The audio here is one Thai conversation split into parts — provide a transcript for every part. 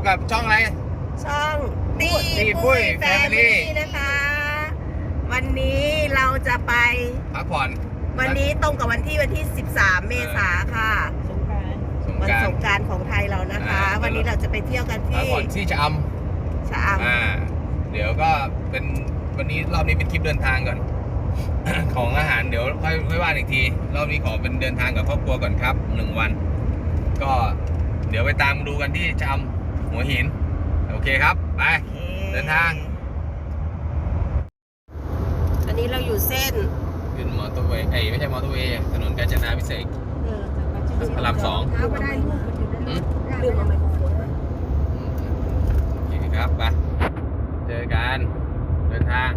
บกับช่องอะไร ช่องตีตีปุ้ปุ้ยยแฟ Family มิลี่นะคะ วันนี้เราจะไป พักผ่อนวันนี้ตรงกับวันที่วันที่ 13 เมษาค่ะ สงวันกรารสงกรารของไทยเรานะคะ อ่า วันนี้เราจะไปเที่ยวกันพักที่ผ่อนที่ชะอชะำอ่าอำเดี๋ยวก็เป็นวันนี้รอบนี้เป็นคลิปเดินทางก่อน ของอาหารเดี๋ยวค่อยค่อยว่าอีกที รอบนี้ขอเป็นเดินทางกับครอบครัวก่อนครับหนึ่งวัน ก็เดี๋ยวไปตามดูกันที่ชะอำ หัวหิน โอเคครับ ไปโอเคเดินทาง อันนี้เราอยู่เส้น ขึ้นมอเตอร์เวย์เอ้ยไม่ใช่มอเตอร์เวย์ถนนกาญจนาพิเศษกพระรามสองเท้าก็ได้ลูกอืมลืมเอาไมโครโฟนมาโอเคครับ ไป เจอกัน เดินทาง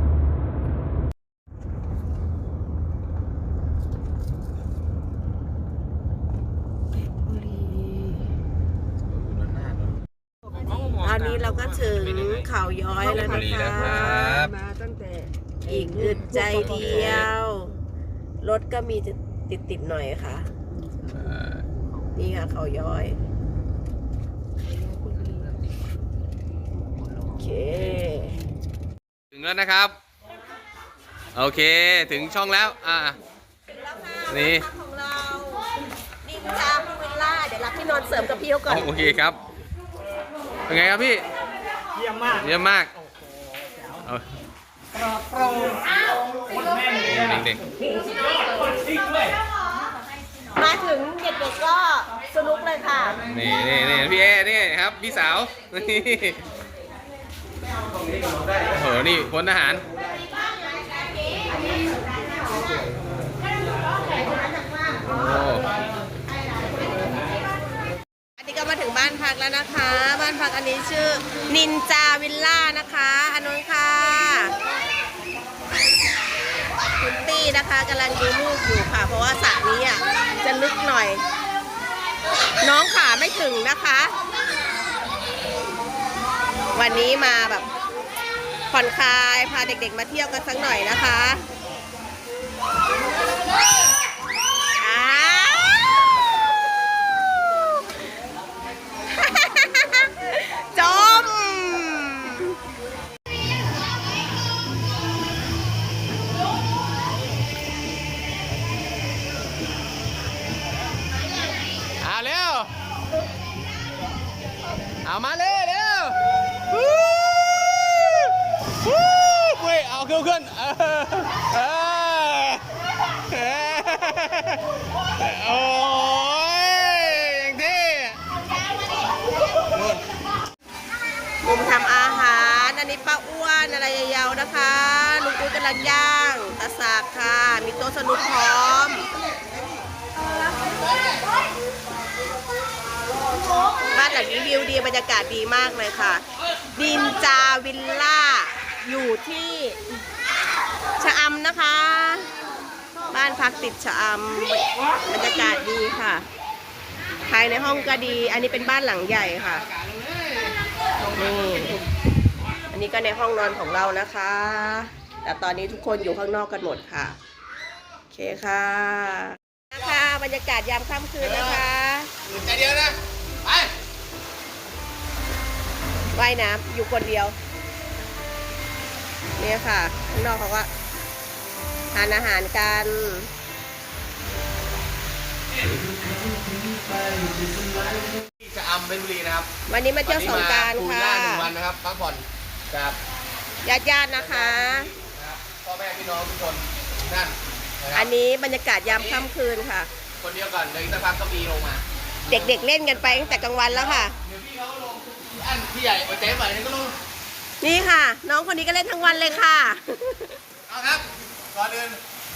ตอ นนี้เราก็ถึงเขาย้อยแล้วบุนะรีคแล้วครัะบมาตั้งแต่อีกอึดใจเดียว รถก็มีติดติดๆหน่อยค่ะเอ่อนี่ค่ะเขาย้อย โอเค ถึงแล้วนะครับ โอเคถึงช่องแล้ว อ่านี่ของเรานินจาพูวิลล่า เดี๋ยวรับพี่นนท์เสริมกับพี่เขาก่อน โอเคครับ เป็นไงครับพี่ เยี่ยมมากเยี่ยมมากเอาปลอดโปร่งคนแม่นเลยอะเด็กคนจริงด้วยมาถึงเด็กๆก็สนุกเลยค่ะๆนี่นี่นี่พี่เอนี่ครับพี่สาวนี่โอ้โหนี่พลทหาร โอ้ อันนี้ก็มาถึงบ้าน พักแล้วนะคะ บ้านพักอันนี้ชื่อนินจาวิลล่านะคะอันนู้นค่ะคุณตี้นะคะกำลังดูลูกอยู่ค่ะ เพราะว่าสระนี้อะจะลึกหน่อย น้องขาไม่ถึงนะคะ วันนี้มาแบบผ่อนคลายพาเด็กๆมาเที่ยวกันสักหน่อยนะคะ เอามาเร็วเร็ววู้วู้เว้ยเอาขึ้นขึ้นเออเออเออโอ้ยอย่างที่นู่นมุมทำอาหาร อันนี้ป้าอ้วนอะไรยาวๆนะคะ ลุงอุ้ยกำลังย่างตะสากค่ะ มีโต๊ะสนุกพร้อม หลังนี้วิวดีบรรยากาศดีมากเลยค่ะ ดินจาวิลล่า อยู่ที่ชะอำนะคะ บ้านพักติดชะอำบรรยากาศดีค่ะ ภายในห้องก็ดี อันนี้เป็นบ้านหลังใหญ่ค่ะนี่อันนี้ก็ในห้องนอนของเรานะคะ แต่ตอนนี้ทุกคนอยู่ข้างนอกกันหมดค่ะ โอเคค่ะนะคะบรรยากาศยามค่ำคืนนะคะ ว่ายน้ำอยู่คนเดียว เนี่ยค่ะ ข้างนอกเขาก็ทานอาหารกันที่จะอำเพชรบุรีนะครับวันนี้มาเที่ยวสงกรารวันนี้ค่ะมาปูย่าหนึ่งวันนะครับพักผ่อนกับญาติญาติๆนะคะ นะครับพ่อแม่พี่น้องทุกคนนั่นนะคอัรันบนี้บรรยากาศยามค่ำคืนค่ะ คนเดียวก่อนเดี๋ยวอีกสักพักก็มีลงมาเด็กๆเล่นกันไปตั้งแต่กลางวันแล้วค่ะเดี๋ยวพี่เขาก็ลง อันพี่ใหญ่โอเจ๊ใหม่นี่ก็ลงนี่ค่ะ น้องคนนี้ก็เล่นทั้งวันเลยค่ะ เอาครับก่อนอื่น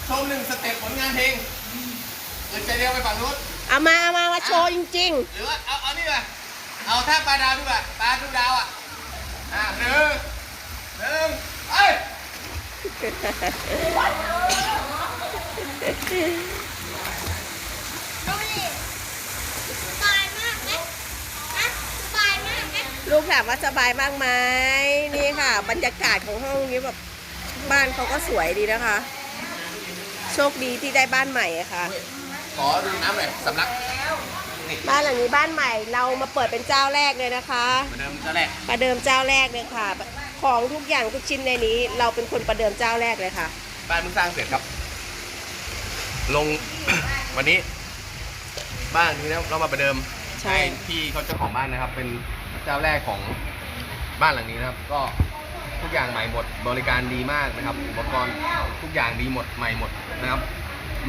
ชมหนึ่งสเต็ปผลงานเพลงเดี๋ยวใจเดียวไปฝั่งนู้นเอามาเอามามาโชว์จริง หรือว่าเอาเอานี่ป่ะเอาท่าปลาดาวดีกว่าปลาดูดาวอะอ่าหนึ่งหนึ่งไปๆ ลูกถามว่าสบายมากไหมนี่ค่ะ บรรยากาศของห้องนี้แบบบ้านเขาก็สวยดีนะคะ โชคดีที่ได้บ้านใหม่อะค่ะ ขอดูน้ำหน่อยสำลักนี่บ้านหลังนี้บ้านใหม่เรามาเปิดเป็นเจ้าแรกเลยนะคะเหมือนเดิมเจ้าแรกประเดิมเจ้าแรกเลยค่ะ ของทุกอย่างทุกชิ้นในนี้ เราเป็นคนประเดิมเจ้าแรกเลยค่ะ บ้านเพิ่งสร้างเสร็จครับ ลง วันนี้ บ้านนี้นะเรามาประเดิมใช่พี่เขาเจ้าของบ้านนะครับ เป็น เจ้าแรกของบ้านหลังนี้นะครับ ก็ทุกอย่างใหม่หมดบริการดีมากนะครับอุปกรณ์ทุกอย่างดีหมดใหม่หมดนะครับ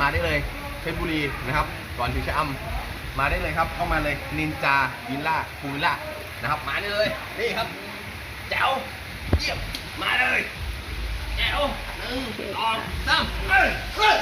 มาได้เลยเพชรบุรีนะครับก่อนถึงชะอำมาได้เลยครับเข้ามาเลยนินจาวิลล่าพูวิลล่านะครับ มาได้เลยนี่ครับแจ๋วเยี่ยมมาเลยแจ๋วหนึ่งสองสามเอ้ยเอ้ย